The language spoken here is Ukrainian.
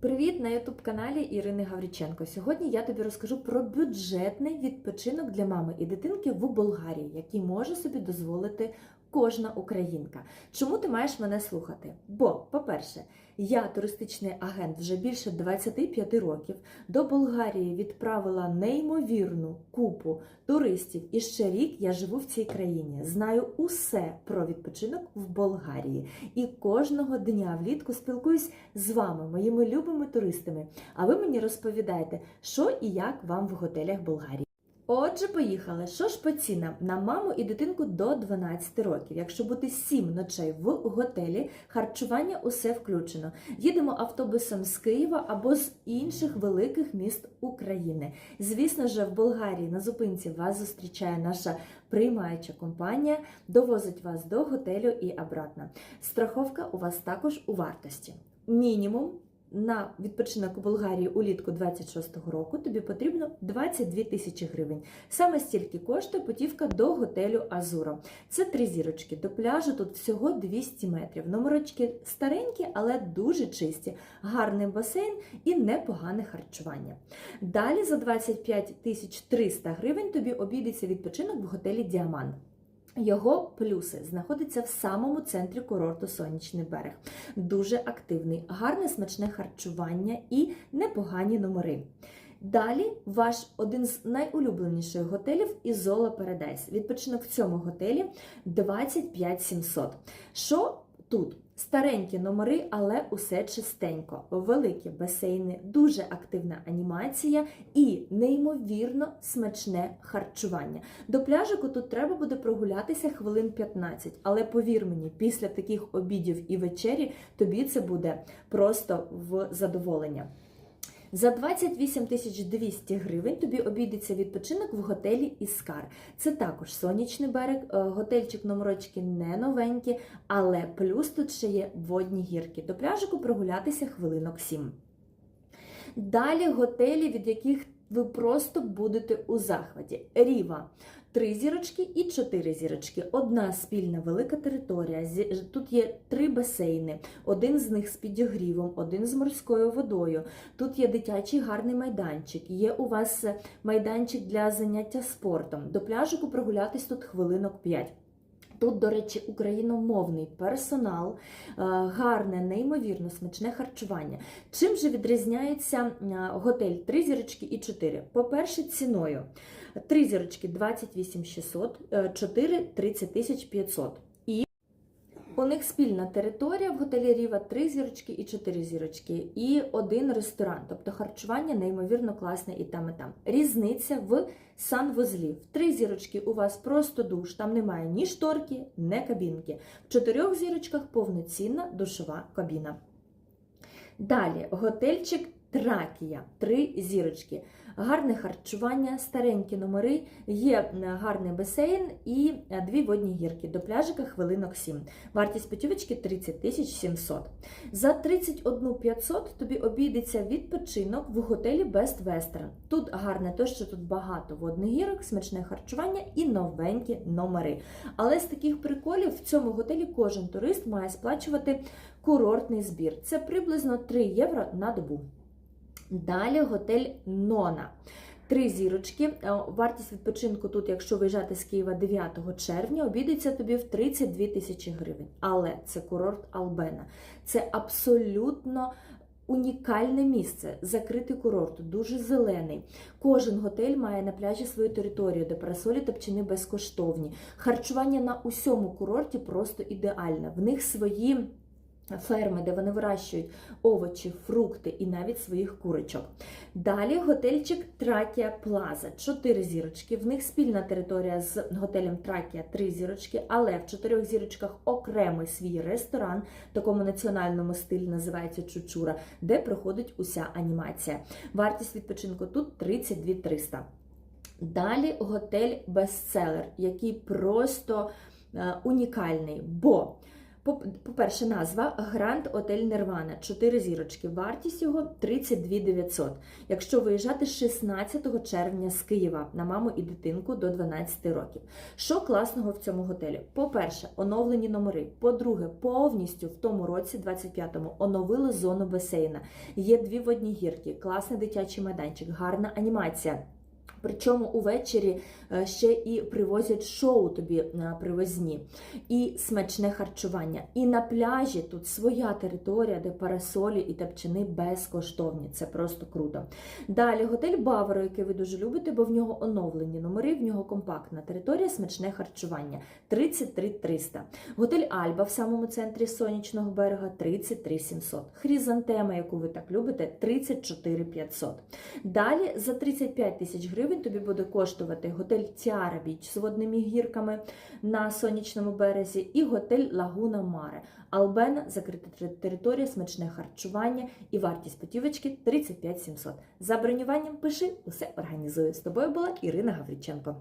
Привіт на ютуб-каналі Ірини Гавріченко. Сьогодні я тобі розкажу про бюджетний відпочинок для мами і дитинки в Болгарії, який може собі дозволити кожна українка. Чому ти маєш мене слухати? Бо, по-перше, я туристичний агент вже більше 25 років. До Болгарії відправила неймовірну купу туристів. І ще рік я живу в цій країні. Знаю усе про відпочинок в Болгарії. І кожного дня влітку спілкуюсь з вами, моїми любими туристами. А ви мені розповідаєте, що і як вам в готелях Болгарії. Отже, поїхали. Що ж по цінам? На маму і дитинку до 12 років. Якщо бути 7 ночей в готелі, харчування усе включено. Їдемо автобусом з Києва або з інших великих міст України. Звісно ж, в Болгарії на зупинці вас зустрічає наша приймаюча компанія, довозить вас до готелю і обратно. Страховка у вас також у вартості. Мінімум на відпочинок у Болгарії улітку 26-го року тобі потрібно 22 тисячі гривень. Саме стільки коштує путівка до готелю Азуро. Це три зірочки. До пляжу тут всього 200 метрів. Номерочки старенькі, але дуже чисті, гарний басейн і непогане харчування. Далі за 25 тисяч 300 гривень тобі обійдеться відпочинок в готелі Діамант. Його плюси знаходиться в самому центрі курорту Сонячний берег. Дуже активний, гарне смачне харчування і непогані номери. Далі ваш один з найулюбленіших готелів Ізола Paradise. Відпочинок в цьому готелі 25 700. Що тут? Старенькі номери, але усе чистенько, великі басейни, дуже активна анімація і неймовірно смачне харчування. До пляжику тут треба буде прогулятися хвилин 15, але повір мені, після таких обідів і вечері тобі це буде просто в задоволення. За 28 200 гривень тобі обійдеться відпочинок в готелі Іскар. Це також сонячний берег, е, готельчик номерочки не новенькі, але плюс тут ще є водні гірки. До пляжику прогулятися хвилинок 7. Далі готелі, від яких ви просто будете у захваті. Ріва. Три зірочки і чотири зірочки. Одна спільна велика територія. Тут є три басейни, один з них з підігрівом, один з морською водою. Тут є дитячий гарний майданчик. Є у вас майданчик для заняття спортом. До пляжику прогулятись тут хвилинок 5. Тут, до речі, україномовний персонал, е, гарне, неймовірно смачне харчування. Чим же відрізняється е, готель 3 зірочки і 4? По-перше, ціною. 3 зірочки 28 600, 4 30 тисяч 500. У них спільна територія в готелі Ріва 3 зірочки і 4 зірочки, і один ресторан. Тобто харчування неймовірно класне і там, і там. Різниця в санвузлі. В 3 зірочки у вас просто душ, там немає ні шторки, ні кабінки. В 4 зірочках повноцінна душова кабіна. Далі готельчик Тракія, три зірочки. Гарне харчування, старенькі номери, є е, гарний басейн і е, дві водні гірки. До пляжика хвилинок 7. Вартість путівочки 30 тисяч 700. За 31 500 тобі обійдеться відпочинок в готелі Best Western. Тут гарне те, що тут багато водних гірок, смачне харчування і новенькі номери. Але з таких приколів в цьому готелі кожен турист має сплачувати курортний збір. Це приблизно 3 євро на добу. Далі готель Нона. Три зірочки. Е, Вартість відпочинку тут, якщо виїжджати з Києва 9 червня, обійдеться тобі в 32 тисячі гривень. Але це курорт Албена. Це абсолютно унікальне місце, закритий курорт, дуже зелений. Кожен готель має на пляжі свою територію, де парасолі та пчини безкоштовні. Харчування на усьому курорті просто ідеальне. В них свої ферми, де вони вирощують овочі, фрукти і навіть своїх курочок. Далі готельчик Тракія Плаза. Чотири зірочки. В них спільна територія з готелем Тракія три зірочки, але в чотирьох зірочках окремий свій ресторан, такому національному стилі називається Чучура, де проходить уся анімація. Вартість відпочинку тут 32 300. Далі готель Бестселер, який просто е, унікальний, бо По-перше, назва Гранд Отель Нирвана, 4 зірочки. Вартість його 32 900. Якщо виїжджати 16 червня з Києва на маму і дитинку до 12 років. Що класного в цьому готелі? По-перше, оновлені номери. По-друге, повністю в тому році, 25-му, оновили зону басейна. Є дві водні гірки, класний дитячий майданчик, гарна анімація. Причому увечері е, ще і привозять шоу тобі е, привозні, і смачне харчування. І на пляжі тут своя територія, де парасолі і тапчани безкоштовні. Це просто круто. Далі готель Баваро, який ви дуже любите, бо в нього оновлені номери, в нього компактна територія, смачне харчування 33 300. Готель Альба в самому центрі сонячного берега 33 700. Хризантема, яку ви так любите, 34 500. Далі за 35 тисяч гривень тобі буде коштувати готель Тіара Біч з водними гірками на сонячному березі і готель Лагуна Маре. Албена, закрита територія, смачне харчування і вартість путівочки 35 700. За бронюванням пиши, усе організую. З тобою була Ірина Гавриченко.